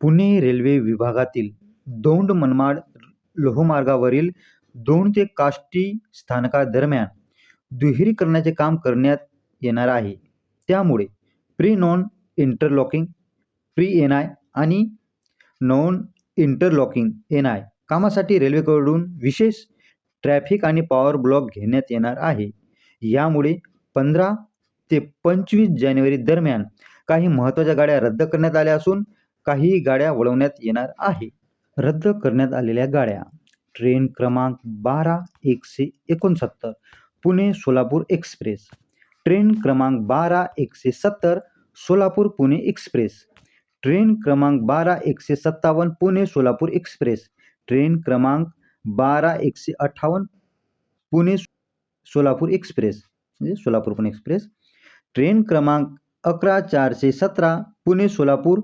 Pune railway विभागातील दौंड मनमाड लोहमार्गावरील दौंड ते काष्टी स्थानकादरम्यान दुहेरीकरणाचे काम करण्यात येणार आहे. त्यामुळे pre non interlocking pre N I आणि नॉन इंटरलॉकिंग एन आय कामासाठी रेल्वेकडून विशेष ट्रॅफिक आणि पॉवर ब्लॉक घेण्यात येणार आहे. यामुळे पंधरा ते पंचवीस जानेवारी दरम्यान काही महत्त्वाच्या गाड्या रद्द करण्यात आल्या असून काही गाड्या वळवण्यात येणार आहे. रद्द करण्यात आलेल्या गाड्या. ट्रेन क्रमांक बारा, एकशे एकोणसत्तर, पुणे सोलापूर एक्सप्रेस. ट्रेन क्रमांक बारा, एकशे सत्तर, सोलापूर पुणे एक्सप्रेस. ट्रेन क्रमांक बारा, एकशे सत्तावन्न, पुणे सोलापूर एक्सप्रेस. ट्रेन क्रमांक बारा, एकशे अठ्ठावन्न, पुणे सोलापूर एक्सप्रेस. म्हणजे सोलापूर पुणे एक्सप्रेस. ट्रेन क्रमांक अकरा, चारशे सतरा, Pune Solapur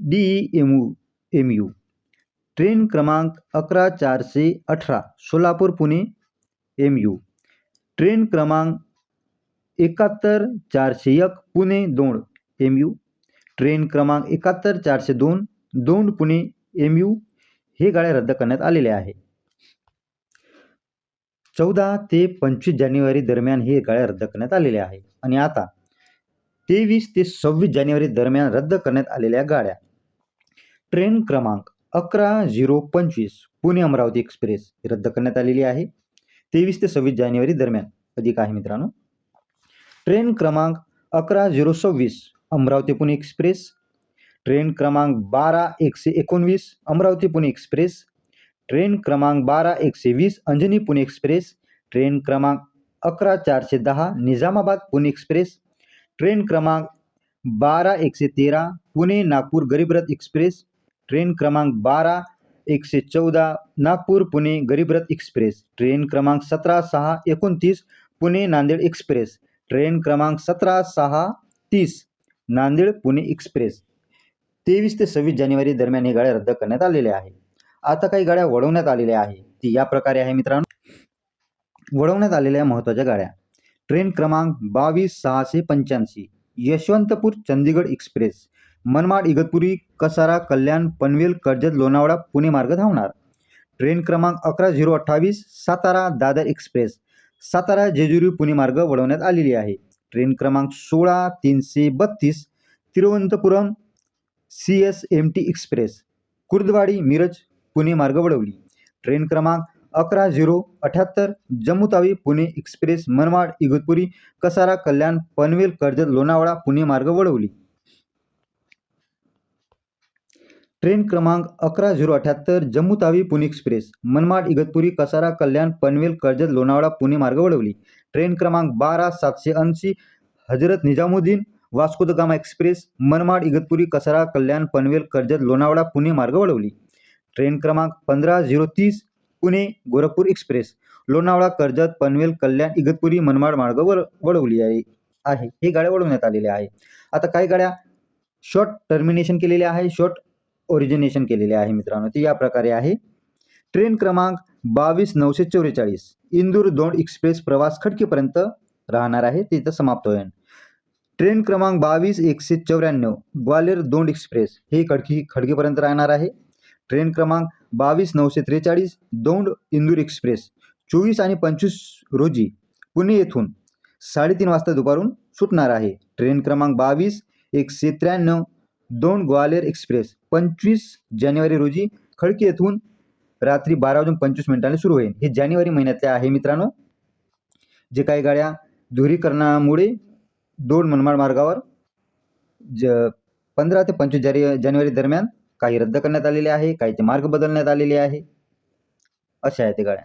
D E M U M U train क्रमांक अकरा चारशे अठरा Solapur Pune. M U train क्रमांक एकाहत्तर चारशे एक पुणे दोन. एम यू ट्रेन क्रमांक एकाहत्तर चारशे दोन दोन पुणे. एम यू हे गाड्या रद्द करण्यात आलेल्या आहे चौदा ते पंचवीस जानेवारी दरम्यान हे गाड्या रद्द करण्यात आलेल्या आहे आणि आता तेवीस ते सव्वीस जानेवारी दरम्यान रद्द करण्यात आलेल्या गाड्या. ट्रेन क्रमांक अकरा झिरो पंचवीस पुणे अमरावती एक्सप्रेस ही रद्द करण्यात आलेली आहे. तेवीस ते सव्वीस जानेवारी दरम्यान. अधिक आहे मित्रांनो. ट्रेन क्रमांक अकरा झिरो सव्वीस अमरावती पुणे एक्सप्रेस. ट्रेन क्रमांक बारा एकशे एकोणवीस अमरावती पुणे एक्सप्रेस. ट्रेन क्रमांक बारा एकशे वीस अंजनी पुणे एक्सप्रेस. ट्रेन क्रमांक अकरा चारशे दहा निजामाबाद पुणे एक्सप्रेस. ट्रेन क्रमांक बारा एकशे तेरा पुणे नागपूर गरीबरथ एक्सप्रेस. ट्रेन क्रमांक बारा एकशे चौदा नागपूर पुणे गरीबरथ एक्सप्रेस. ट्रेन क्रमांक सतरा सहा एकोणतीस पुणे नांदेड एक्सप्रेस. ट्रेन क्रमांक सतरा सहा तीस नांदेड पुणे एक्सप्रेस. तेवीस ते सव्वीस जानेवारी दरम्यान हे गाड्या रद्द करण्यात आलेल्या आहे आता काही गाड्या वळवण्यात आलेल्या आहे ती या प्रकारे आहे मित्रांनो. वळवण्यात आलेल्या महत्त्वाच्या गाड्या. ट्रेन क्रमांक बावीस सहाशे पंच्याऐंशी यशवंतपूर चंदीगड एक्सप्रेस. मनमाड इगतपुरी कसारा कल्याण पनवेल कर्जत लोणावळा पुणे मार्ग धावणार. ट्रेन क्रमांक अकरा झिरो अठ्ठावीस सातारा दादर एक्सप्रेस. सातारा जेजुरी पुणे मार्ग वळवण्यात आलेली आहे. ट्रेन क्रमांक सोळा तीनशे बत्तीस Thiruvananthapuram C S M T express. Kurduwadi Miraj Pune मार्ग वळवली. ट्रेन क्रमांक अकरा झिरो अठ्याहत्तर जम्मूतावी पुणे एक्सप्रेस मनमाड इगतपुरी कसारा कल्याण पनवेल कर्जत लोणावळा पुणे मार्ग वळवली. ट्रेन क्रमांक अकरा झिरो अठ्याहत्तर जम्मू तावी पुणे एक्सप्रेस. मनमाड इगतपुरी कसारा कल्याण पनवेल कर्जत लोणावळा पुणे मार्ग वळवली. ट्रेन क्रमांक बारा सातशे ऐंशी Hazrat Nizamuddin Vasco da Gama express Manmad Igatpuri Kasara Kalyan Panvel Karjat Lonavala Pune मार्ग वळवली. ट्रेन क्रमांक पंधरा झिरो तीस पुणे गोरखपूर एक्सप्रेस. लोणावळा कर्जत पनवेल कल्याण इगतपुरी मनमाड मार्ग वळ वळवली आहे आहे. हे गाड्या वळवण्यात आलेल्या आहे. आता काही गाड्या शॉर्ट टर्मिनेशन केलेल्या आहे. शॉर्ट ओरिजिनेशन केलेले आहे मित्रांनो. ती या प्रकारे आहे. ट्रेन क्रमांक बावीस नऊशे चौवेचाळीस. इंदूर दोंड एक्सप्रेस प्रवास खडकीपर्यंत राहणार आहे. ते इथं समाप्त होईल. ट्रेन क्रमांक बावीस एकशे चौऱ्याण्णव. ग्वालेर दोंड एक्सप्रेस हे खडकी खडकीपर्यंत राहणार आहे. ट्रेन क्रमांक बावीस नऊशे त्रेचाळीस. दौंड इंदूर एक्सप्रेस चोवीस आणि पंचवीस रोजी पुणे येथून साडेतीन वाजता दुपारून सुटणार आहे. ट्रेन क्रमांक बावीस एकशे त्र्याण्णव. दौंड ग्वालेर एक्सप्रेस पंचवीस जानेवारी रोजी खडकी येथून रात्री बारा वाजून पंचवीस मिनिटांनी सुरू होईल. हे जानेवारी महिन्यातले आहे मित्रांनो. जे काही गाड्या धुरीकरणामुळे दोन मनमाड मार्गावर ज पंधरा ते पंचवीस जारी जानेवारी दरम्यान काही रद्द करण्यात आलेले आहे काहीचे मार्ग बदलण्यात आलेले आहे. अशा आहेत ते गाड्या.